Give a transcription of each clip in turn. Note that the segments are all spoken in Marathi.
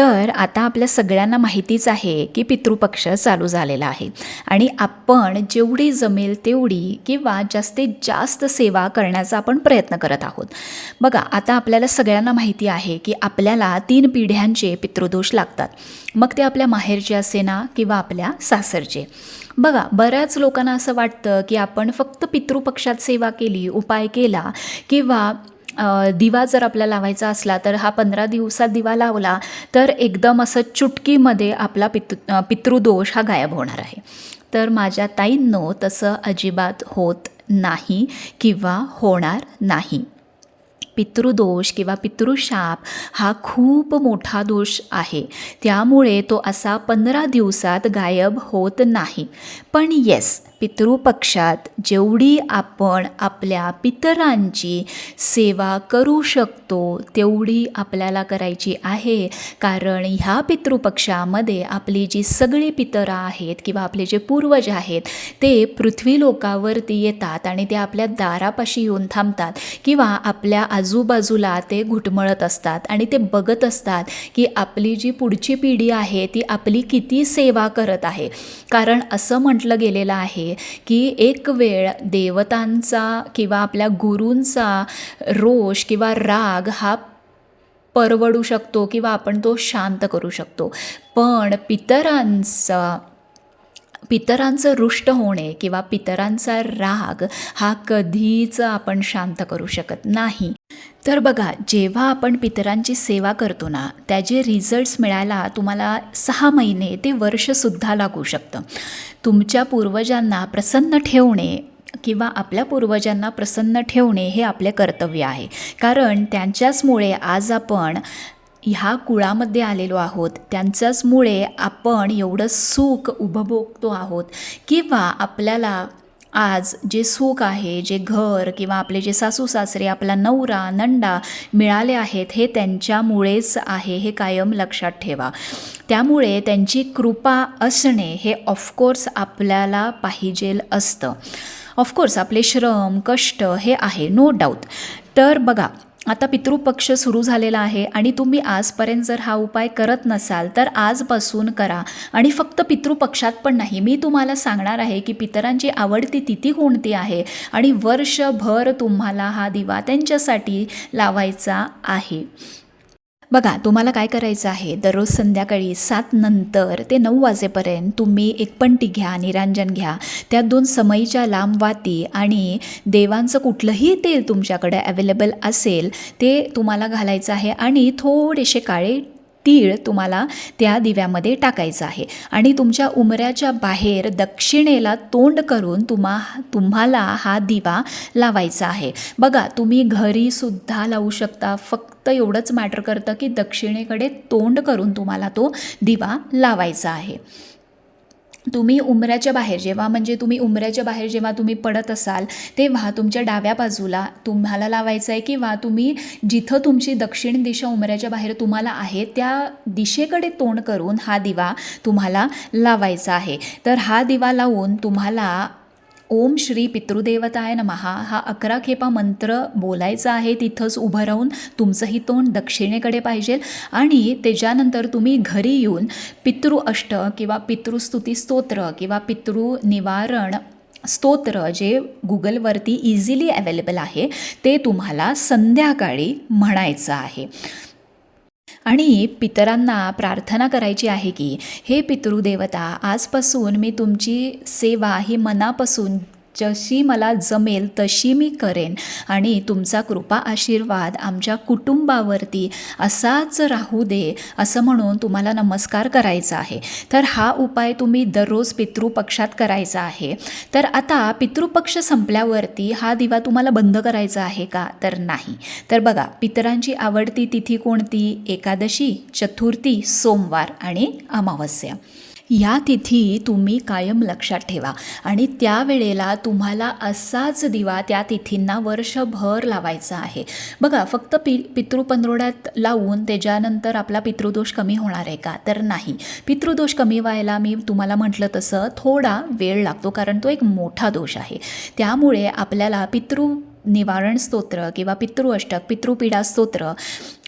तर आता आपल्या सगळ्यांना माहितीच आहे की पितृपक्ष चालू झालेला आहे. आणि आपण जेवढी जमेल तेवढी किंवा जास्तीत जास्त सेवा करण्याचा आपण प्रयत्न करत आहोत. बघा आता आपल्याला सगळ्यांना माहिती आहे की आपल्याला तीन पिढ्यांचे पितृदोष लागतात. मग ते आपल्या माहेरचे असे ना किंवा आपल्या सासरचे. बघा बऱ्याच लोकांना असं वाटतं की आपण फक्त पितृपक्षात सेवा केली उपाय केला किंवा दिवा जर आपल्याला लावायचा असला तर हा पंधरा दिवसात दिवा लावला तर एकदम असं चुटकीमध्ये आपला पितृ अ, पितृदोष हा गायब होणार आहे. तर माझ्या ताईंनो तसं अजिबात होत नाही किंवा होणार नाही. पितृदोष किंवा पितृशाप हा खूप मोठा दोष आहे. त्यामुळे तो असा पंधरा दिवसात गायब होत नाही. पण येस पितृपक्षात जेवढी आपण आपल्या पितरांची सेवा करू शकतो तेवढी आपल्याला करायची आहे. कारण ह्या पितृपक्षामध्ये आपली जी सगळी पितरं आहेत किंवा आपले जे पूर्वज आहेत ते पृथ्वी लोकावरती येतात आणि ते आपल्या दारापाशी येऊन थांबतात किंवा आपल्या आजूबाजूला ते घुटमळत असतात आणि ते बघत असतात की आपली जी पुढची पिढी आहे ती आपली किती सेवा करत आहे. कारण असं म्हटलं गेलेलं आहे की एक वेळ देवतांचा किंवा आपल्या गुरूंचा रोष किंवा राग हा परवडू शकतो किंवा आपण तो शांत करू शकतो. पण पितरांचा पितरांचं रुष्ट होणे किंवा पितरांचा राग हा कधीच आपण शांत करू शकत नाही. तर बघा जेव्हा आपण पितरांची सेवा करतो ना त्याचे रिझल्ट्स मिळायला तुम्हाला सहा महिने ते वर्षसुद्धा लागू शकतं. तुमच्या पूर्वजांना प्रसन्न ठेवणे किंवा आपल्या पूर्वजांना प्रसन्न ठेवणे हे आपले कर्तव्य आहे. कारण त्यांच्याचमुळे आज आपण ह्या कुळामध्ये आलेलो आहोत. त्यांच्याचमुळे आपण एवढं सुख उपभोगतो आहोत. किंवा आपल्याला आज जे सुख आहे जे घर किंवा आपले जे सासू सासरे आपला नवरा नंडा मिळाले आहेत हे त्यांच्यामुळेच आहे हे कायम लक्षात ठेवा. त्यामुळे त्यांची कृपा असणे हे ऑफकोर्स आपल्याला पाहिजेल असतं. ऑफकोर्स आपले श्रम कष्ट हे आहे नो डाऊट तर बघा आता पितृपक्ष सुरू झालेला आहे आणि तुम्ही आजपर्यंत जर हा उपाय करत नसाल तर आजपासून करा. आणि फक्त पितृपक्षात पण नाही. मी तुम्हाला सांगणार आहे की पितरांची आवडती तिथी कोणती आहे? आणि वर्षभर तुम्हाला हा दिवा त्यांच्यासाठी लावायचा आहे. बघा तुम्हाला काय करायचं आहे? दररोज संध्याकाळी सात नंतर ते नऊ वाजेपर्यंत तुम्ही एक पंटी घ्या निरांजन घ्या. त्यात दोन समईच्या लांब वाती आणि देवांचं कुठलंही तेल तुमच्याकडे अवेलेबल असेल ते तुम्हाला घालायचं आहे आणि थोडेसे काळे तीळ तुम्हाला त्या दिव्यामध्ये टाकायचं आहे. आणि तुमच्या उमऱ्याच्या बाहेर दक्षिणेला तोंड करून तुम्हा तुम्हाला हा दिवा लावायचा आहे. बघा तुम्ही घरीसुद्धा लावू शकता. फक्त एवढंच मॅटर करतं की दक्षिणेकडे तोंड करून तुम्हाला तो दिवा लावायचा आहे. तुम्ही उमऱ्याच्या बाहेर जेव्हा म्हणजे तुम्ही उमऱ्याच्या बाहेर जेव्हा तुम्ही पडत असाल तेव्हा तुमच्या डाव्या बाजूला तुम्हाला लावायचं आहे किंवा तुम्ही जिथं तुमची दक्षिण दिशा उमऱ्याच्या बाहेर तुम्हाला आहे त्या दिशेकडे तोंड करून हा दिवा तुम्हाला लावायचा आहे. तर हा दिवा लावून तुम्हाला ओम श्री पितृदेवताय नमहा हा अकरा खेपा मंत्र बोलायचा आहे. तिथंच उभं राहून तुमचंही तोंड दक्षिणेकडे पाहिजे. आणि त्याच्यानंतर तुम्ही घरी येऊन पितृ अष्ट किंवा पितृस्तुती स्तोत्र किंवा पितृ निवारण स्तोत्र जे गुगलवरती इझिली अवेलेबल आहे ते तुम्हाला संध्याकाळी म्हणायचं आहे. आणि पितरांना प्रार्थना करायची आहे की हे पितृदेवता आजपासून मी तुमची सेवा ही मनापासून जशी मला जमेल तशी मी करेन. आणि तुमचा कृपा आशीर्वाद आमच्या कुटुंबावरती असाच राहू दे असं म्हणून तुम्हाला नमस्कार करायचा आहे. तर हा उपाय तुम्ही दररोज पितृपक्षात करायचा आहे. तर आता पितृपक्ष संपल्यावरती हा दिवा तुम्हाला बंद करायचा आहे का? तर नाही. तर बघा पितरांची आवडती तिथी कोणती? एकादशी चतुर्थी सोमवार आणि अमावस्या. या तिथी तुम्ही कायम लक्षात ठेवा. आणि त्यावेळेला तुम्हाला असाच दिवा त्या तिथींना वर्षभर लावायचा आहे. बघा फक्त पि पितृपंधरवड्यात लावून त्याच्यानंतर आपला पितृदोष कमी होणार आहे का? तर नाही. पितृदोष कमी व्हायला मी तुम्हाला म्हटलं तसं थोडा वेळ लागतो कारण तो एक मोठा दोष आहे. त्यामुळे आपल्याला पितृ निवारण स्तोत्र किंवा पितृअष्टक पितृपीडा स्तोत्र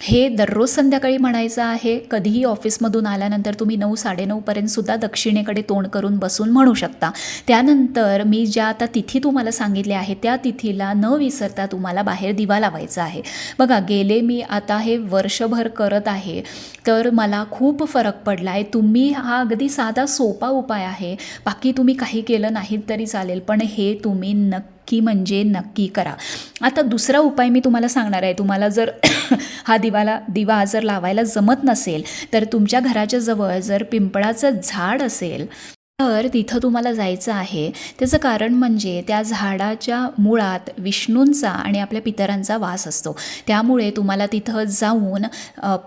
हे दररोज संध्याकाळी म्हणायचं आहे. कधीही ऑफिसमधून आल्यानंतर तुम्ही नऊ साडेनऊपर्यंतसुद्धा दक्षिणेकडे तोंड करून बसून म्हणू शकता. त्यानंतर मी ज्या आता तिथी तुम्हाला सांगितल्या आहे त्या तिथीला न विसरता तुम्हाला बाहेर दिवा लावायचा आहे. बघा गेले मी आता हे वर्षभर करत आहे तर मला खूप फरक पडला आहे तुम्ही हा अगदी साधा सोपा उपाय आहे. बाकी तुम्ही काही केलं नाही तरी चालेल पण हे तुम्ही नक्की म्हणजे नक्की करा. आता दुसरा उपाय मी तुम्हाला सांगणार आहे. तुम्हाला जर हा दिवाला दिवा जर लावायला जमत नसेल तर तुमच्या घराच्या जवळ जर पिंपळाचं झाड असेल तर तिथं तुम्हाला जायचं आहे. त्याचं कारण म्हणजे त्या झाडाच्या मुळात विष्णूंचा आणि आपल्या पितरांचा वास असतो. त्यामुळे तुम्हाला तिथं जाऊन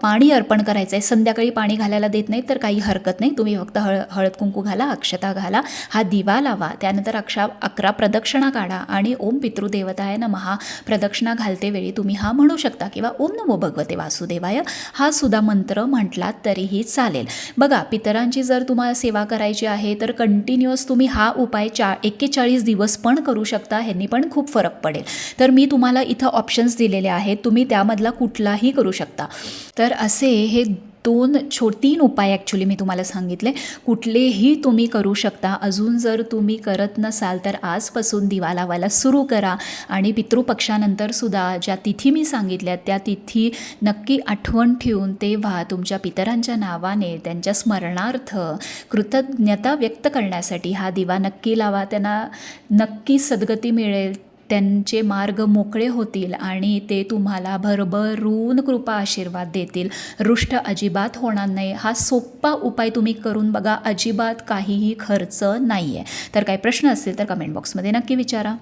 पाणी अर्पण करायचं आहे संध्याकाळी पाणी घालायला देत नाही तर काही हरकत नाही. तुम्ही फक्त हळ हळद कुंकू घाला अक्षता घाला हा दिवा लावा. त्यानंतर अक्षा अकरा प्रदक्षिणा काढा आणि ओम पितृदेवताय नमहा. प्रदक्षिणा घालते वेळी तुम्ही हा म्हणू शकता किंवा ओम नमो भगवते वासुदेवाय. हा सुद्धा मंत्र म्हटलात तरीही चालेल. बघा पितरांची जर तुम्हाला सेवा करायची आहे तर कंटिन्युअस तुम्ही हा उपाय चा एक्केचाळीस दिवस पण करू शकता ह्यांनी पण खूप फरक पडेल. तर मी तुम्हाला इथं ऑप्शन्स दिलेले आहेत तुम्ही त्यामधला कुठलाही करू शकता. तर असे हे दोन छो तीन उपाय ॲक्च्युली मी तुम्हाला सांगितले. कुठलेही तुम्ही करू शकता. अजून जर तुम्ही करत नसाल तर आजपासून दिवा लावायला सुरू करा. आणि पितृपक्षानंतर सुद्धा ज्या तिथी मी सांगितल्या त्या तिथी नक्की आठवण ठेवून तेव्हा तुमच्या पितरांच्या नावाने त्यांच्या स्मरणार्थ कृतज्ञता व्यक्त करण्यासाठी हा दिवा नक्की लावा. त्यांना नक्की सद्गती मिळेल. त्यांचे मार्ग मोकळे होतील आणि ते तुम्हाला भरभरून कृपा आशीर्वाद देतील. रुष्ट अजिबात होणार नाही. हा सोप्पा उपाय तुम्ही करून बघा. अजिबात काहीही खर्च नाही आहे तर काही प्रश्न असतील तर कमेंट बॉक्समध्ये नक्की विचारा.